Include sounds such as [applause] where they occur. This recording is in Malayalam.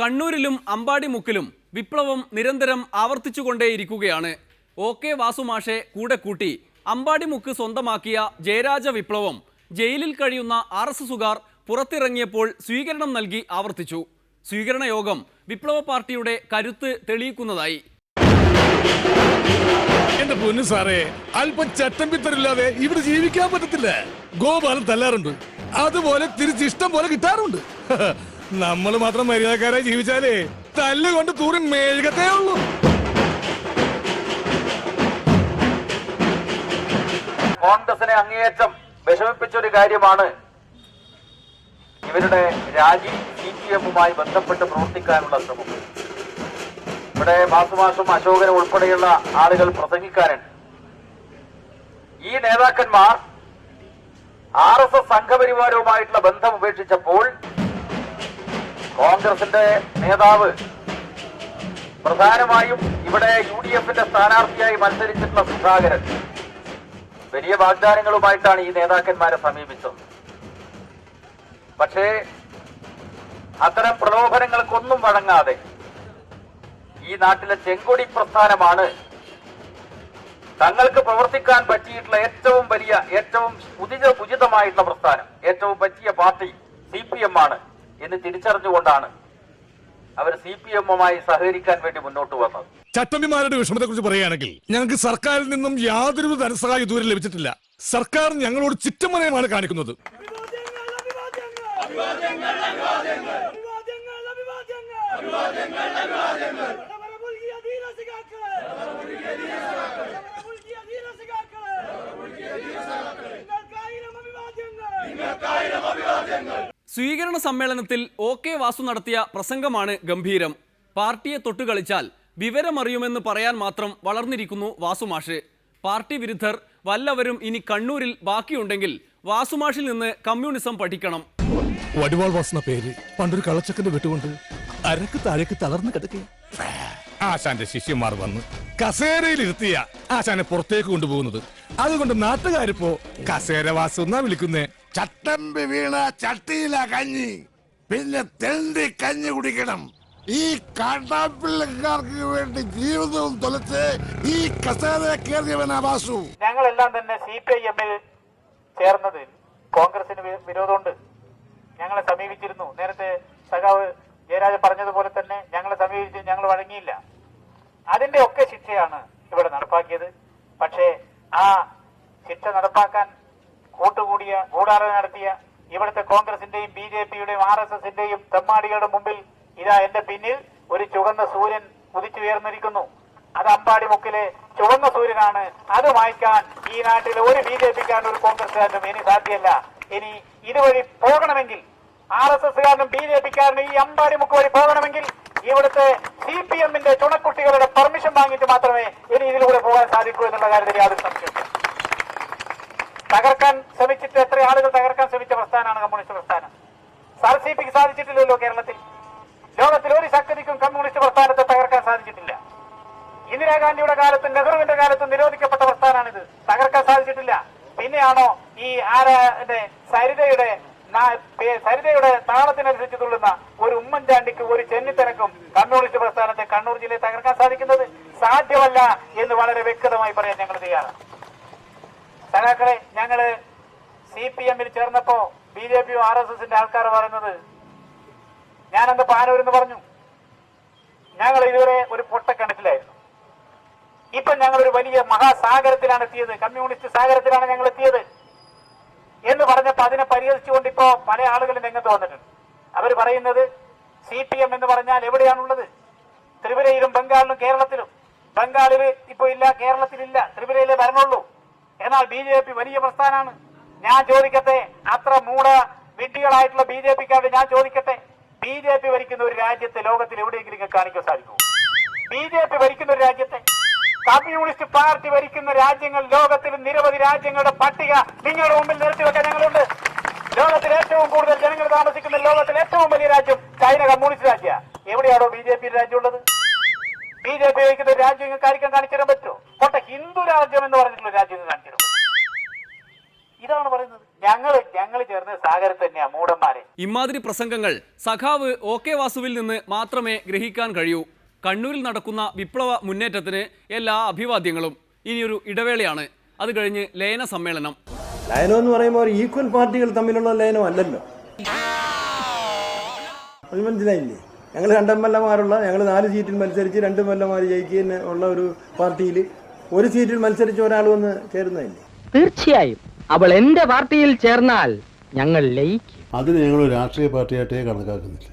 കണ്ണൂരിലും അമ്പാടിമുക്കിലും വിപ്ലവം നിരന്തരം ആവർത്തിച്ചുകൊണ്ടേയിരിക്കുകയാണ്. ഒ. കെ. വാസുമാഷെ കൂടെ കൂട്ടി അമ്പാടിമുക്ക് സ്വന്തമാക്കിയ ജയരാജ വിപ്ലവം ജയിലിൽ കഴിയുന്ന ആർ എസ് എസുകാർ പുറത്തിറങ്ങിയപ്പോൾ സ്വീകരണം നൽകി ആവർത്തിച്ചു. സ്വീകരണ യോഗം വിപ്ലവ പാർട്ടിയുടെ കരുത്ത് തെളിയിക്കുന്നതായി. എന്റെ പൊന്നു സാറേ അല്പം ചട്ടം പിത്തരില്ലാതെ ഇവിടെ ജീവിക്കാൻ പറ്റത്തില്ല. ഗോപാലൻ തല്ലാറുണ്ട്. അതുപോലെ തിരിച്ചിഷ്ടം പോലെ കിട്ടാറുണ്ട്. [laughs] നമ്മൾ മാത്രം മര്യാദക്കാരായി ജീവിച്ചാലേ തല്ലുകൊണ്ട് തൂറി മെഴുകത്തേ ഉള്ളൂ. കോൺഗ്രസിനെ അങ്ങേയറ്റം വിഷമിപ്പിച്ച ഒരു കാര്യമാണ്. ഇവരുടെ രാജി സി പി എമ്മുമായി ബന്ധപ്പെട്ട് പ്രവർത്തിക്കാനുള്ള ശ്രമം. ഇവിടെ മാസമാസം അശോകനെ ഉൾപ്പെടെയുള്ള ആളുകൾ പ്രസംഗിക്കാനുണ്ട്. ഈ നേതാക്കന്മാർ ആർ എസ് എസ് സംഘപരിവാരവുമായിട്ടുള്ള ബന്ധം ഉപേക്ഷിച്ചപ്പോൾ കോൺഗ്രസിന്റെ നേതാവ് പ്രധാനമായും ഇവിടെ യു ഡി എഫിന്റെ സ്ഥാനാർത്ഥിയായി മത്സരിച്ചിട്ടുള്ള സുധാകരൻ. വലിയ വാഗ്ദാനങ്ങളുമായിട്ടാണ് ഈ നേതാക്കന്മാരെ സമീപിച്ചത്. പക്ഷേ അത്തരം പ്രലോഭനങ്ങൾക്കൊന്നും വഴങ്ങാതെ ഈ നാട്ടിലെ ചെങ്കൊടി പ്രസ്ഥാനമാണ് തങ്ങൾക്ക് പ്രവർത്തിക്കാൻ പറ്റിയിട്ടുള്ള ഏറ്റവും വലിയ ഏറ്റവും ഉചിത ഉചിതമായിട്ടുള്ള പ്രസ്ഥാനം ഏറ്റവും പറ്റിയ പാർട്ടി സി പി എം ആണ്. എന്ന് തിരിച്ചറിഞ്ഞുകൊണ്ടാണ് അവർ സി പി എമ്മുമായി സഹകരിക്കാൻ വേണ്ടി മുന്നോട്ട് വന്നത് ചട്ടമ്പിമാരുടെ വിഷമത്തെ കുറിച്ച് പറയുകയാണെങ്കിൽ ഞങ്ങൾക്ക് സർക്കാരിൽ നിന്നും യാതൊരു ധനസഹായം ദൂരം ലഭിച്ചിട്ടില്ല സർക്കാർ ഞങ്ങളോട് ചിറ്റമനയമാണ് കാണിക്കുന്നത് അഭിവാദ്യങ്ങൾ അഭിവാദ്യങ്ങൾ സ്വീകരണ സമ്മേളനത്തിൽ ഒ കെ വാസു നടത്തിയ പ്രസംഗമാണ് ഗംഭീരം. പാർട്ടിയെ തൊട്ടുകളിച്ചാൽ വിവരമറിയുമെന്ന് പറയാൻ മാത്രം വളർന്നിരിക്കുന്നു വാസുമാഷ്. പാർട്ടി വിരുദ്ധർ വല്ലവരും ഇനി കണ്ണൂരിൽ ബാക്കിയുണ്ടെങ്കിൽ വാസുമാഷിൽ നിന്ന് കമ്മ്യൂണിസം പഠിക്കണം. വടിവാൾ വാസന പേര്. പണ്ടൊരു കളച്ചക്കന്റെ വിട്ടുകൊണ്ട് അരക്ക് താഴേക്ക് തളർന്നു കിടക്കുക ആശാന്റെ ശിഷ്യന്മാർ വന്ന് കസേരയിൽ ഇരുത്തിയ ആശാനെ പുറത്തേക്ക് കൊണ്ടുപോകുന്നത്. അതുകൊണ്ട് നാട്ടുകാരിപ്പോ കസേര വാസു എന്നാ വിളിക്കുന്നേ. ചട്ടമ്പി വീണ ചട്ടിയില കഞ്ഞി. പിന്നെ തെണ്ടി കഞ്ഞി കുടിക്കണം. ഈ കാട്ടാപ്പിള്ളക്കാർക്ക് വേണ്ടി ജീവിതവും തൊലച്ച് ഈ കസേര കയറിയവനാ വാസു. ഞങ്ങളെല്ലാം തന്നെ സി പി ഐ എമ്മിൽ ചേർന്നത് കോൺഗ്രസിന് വിരോധമുണ്ട്. ഞങ്ങളെ സമീപിച്ചിരുന്നു. നേരത്തെ സഖാവ് ജയരാജ പറഞ്ഞതുപോലെ തന്നെ ഞങ്ങളെ സമീപിച്ച് ഞങ്ങൾ വഴങ്ങിയില്ല. അതിന്റെ ഒക്കെ ശിക്ഷയാണ് ഇവിടെ നടപ്പാക്കിയത്. പക്ഷേ ആ ശിക്ഷ നടപ്പാക്കാൻ കൂട്ടുകൂടിയ ഗൂഢാലോചന നടത്തിയ ഇവിടുത്തെ കോൺഗ്രസിന്റെയും ബി ജെ പിയുടെയും ആർ എസ് എസിന്റെയും തെമ്മാടികളുടെ മുമ്പിൽ ഇതാ എന്റെ പിന്നിൽ ഒരു ചുവന്ന സൂര്യൻ ഉദിച്ചുയർന്നിരിക്കുന്നു അത് അമ്പാടി മുക്കിലെ ചുവന്ന സൂര്യനാണ്. അത് വായിക്കാൻ ഈ നാട്ടിലെ ഒരു ബി ജെ പിക്കാരനും ഒരു കോൺഗ്രസ്സുകാരനും ഇനി സാധ്യമല്ല. ഇനി ഇതുവഴി പോകണമെങ്കിൽ ആർ എസ് എസ്സുകാരനും ബി ജെ പിക്കാരനും ഈ അമ്പാടി മുക്ക് വഴി പോകണമെങ്കിൽ ഇവിടുത്തെ സി പി എമ്മിന്റെ ചുണക്കുട്ടികളുടെ പെർമിഷൻ വാങ്ങിയിട്ട് മാത്രമേ ഇനി ഇതിലൂടെ പോകാൻ സാധിക്കൂ എന്നുള്ള കാര്യത്തിൽ യാതൊരു സംശയമില്ല തകർക്കാൻ ശ്രമിച്ചിട്ട് എത്ര ആളുകൾ തകർക്കാൻ ശ്രമിച്ച പ്രസ്ഥാനമാണ് കമ്മ്യൂണിസ്റ്റ് പ്രസ്ഥാനം? സർസിപ്പിക്ക് സാധിച്ചിട്ടില്ലല്ലോ കേരളത്തിൽ. ലോകത്തിൽ ഒരു ശക്തിക്കും കമ്മ്യൂണിസ്റ്റ് പ്രസ്ഥാനത്തെ തകർക്കാൻ സാധിച്ചിട്ടില്ല. ഇന്ദിരാഗാന്ധിയുടെ കാലത്തും നെഹ്റുവിന്റെ കാലത്തും നിരോധിക്കപ്പെട്ട പ്രസ്ഥാനമാണിത്. തകർക്കാൻ സാധിച്ചിട്ടില്ല. പിന്നെയാണോ ഈ ആരാന്റെ സരിതയുടെ സരിതയുടെ താളത്തിനനുസരിച്ച് തുള്ളുന്ന ഒരു ഉമ്മൻചാണ്ടിക്ക് ഒരു ചെന്നിത്തനക്കും കമ്മ്യൂണിസ്റ്റ് പ്രസ്ഥാനത്തെ കണ്ണൂർ ജില്ലയെ തകർക്കാൻ സാധിക്കുന്നത് സാധ്യമല്ല എന്ന് വളരെ വ്യക്തമായി പറയാൻ ഞങ്ങൾ തയ്യാറാണ്. സഖാക്കളെ ഞങ്ങൾ സി പി എമ്മിൽ ചേർന്നപ്പോ ബി ജെ പിയും ആർ എസ് എസിന്റെ ആൾക്കാർ പറയുന്നത്. ഞാനന്ന് പാനൂരെന്ന് പറഞ്ഞു ഞങ്ങൾ ഇതുവരെ ഒരു പൊട്ടക്കിണറ്റിലായിരുന്നു ഇപ്പൊ ഞങ്ങൾ ഒരു വലിയ മഹാസാഗരത്തിലാണ് എത്തിയത്. കമ്മ്യൂണിസ്റ്റ് സാഗരത്തിലാണ് ഞങ്ങൾ എത്തിയത്. എന്ന് പറഞ്ഞപ്പോ അതിനെ പരിഹരിച്ചുകൊണ്ട് ഇപ്പോ പല ആളുകളും രംഗത്ത് വന്നിട്ടുണ്ട്. അവർ പറയുന്നത് സി പി എം എന്ന് പറഞ്ഞാൽ എവിടെയാണുള്ളത്? ത്രിപുരയിലും ബംഗാളിലും കേരളത്തിലും. ബംഗാളിൽ ഇപ്പൊ ഇല്ല കേരളത്തിലില്ല ത്രിപുരയിലെ ഭരണമുള്ളൂ എന്നാൽ ബി പി വലിയ പ്രസ്ഥാനമാണ്. ഞാൻ ചോദിക്കട്ടെ? അത്ര മൂട വിഡ്ഢികളായിട്ടുള്ള ബി ജെ പിക്കാരുടെ ഞാൻ ചോദിക്കട്ടെ? ബി ജെ പി ഭരിക്കുന്ന ഒരു രാജ്യത്തെ ലോകത്തിൽ എവിടെയെങ്കിലും കാണിക്കാൻ സാധിക്കൂ ബി ജെ പി ഭരിക്കുന്ന ഒരു രാജ്യത്തെ കമ്മ്യൂണിസ്റ്റ് പാർട്ടി ഭരിക്കുന്ന രാജ്യങ്ങൾ ലോകത്തിൽ നിരവധി രാജ്യങ്ങളുടെ പട്ടിക നിങ്ങളുടെ മുമ്പിൽ നിർത്തിവെക്കാൻ ഞങ്ങളുണ്ട്. ലോകത്തിൽ ഏറ്റവും കൂടുതൽ ജനങ്ങൾ താമസിക്കുന്ന ലോകത്തിൽ ഏറ്റവും വലിയ രാജ്യം ചൈന കമ്മ്യൂണിസ്റ്റ് രാജ്യ. എവിടെയാണോ ബി ജെ പി രാജ്യമുള്ളത്? ബി ജെ പി ഭരിക്കുന്ന രാജ്യം കാണിക്കാൻ കാണിച്ചു തരാൻ പറ്റുമോ? കൊട്ട ഹിന്ദു രാജ്യം എന്ന് പറഞ്ഞിട്ടുള്ള രാജ്യങ്ങൾ കാണിച്ചു ഞങ്ങൾ ഞങ്ങൾ ചേർന്ന് സാഗരത്ത് തന്നെയാ മൂടന്മാരെ. ഇമാതിരി പ്രസംഗങ്ങൾ സഖാവ് ഒ കെ വാസുവിൽ നിന്ന് മാത്രമേ ഗ്രഹിക്കാൻ കഴിയൂ. കണ്ണൂരിൽ നടക്കുന്ന വിപ്ലവ മുന്നേറ്റത്തിന് എല്ലാ അഭിവാദ്യങ്ങളും. ഇനിയൊരു ഇടവേളയാണ്. അത് കഴിഞ്ഞ് ലയന സമ്മേളനം. ലയനം എന്ന് പറയുമ്പോൾ ഈക്വൽ പാർട്ടികൾ തമ്മിലുള്ള ലയനം അല്ലല്ലോ. മനസ്സിലായില്ലേ? ഞങ്ങൾ രണ്ടമ്മല്ലമാരുള്ള ഞങ്ങൾ നാല് സീറ്റിൽ മത്സരിച്ച് രണ്ട് മല്ലമാർ ജയിക്കുന്ന ഉള്ള ഒരു പാർട്ടിയിൽ ഒരു സീറ്റിൽ മത്സരിച്ച ഒരാൾ വന്ന് ചേരുന്നതല്ലേ? തീർച്ചയായും. അവൾ എന്റെ പാർട്ടിയിൽ ചേർന്നാൽ ഞങ്ങൾ ലയിക്കും. അതിന് ഞങ്ങൾ രാഷ്ട്രീയ പാർട്ടിയായിട്ടേ കണക്കാക്കുന്നില്ല.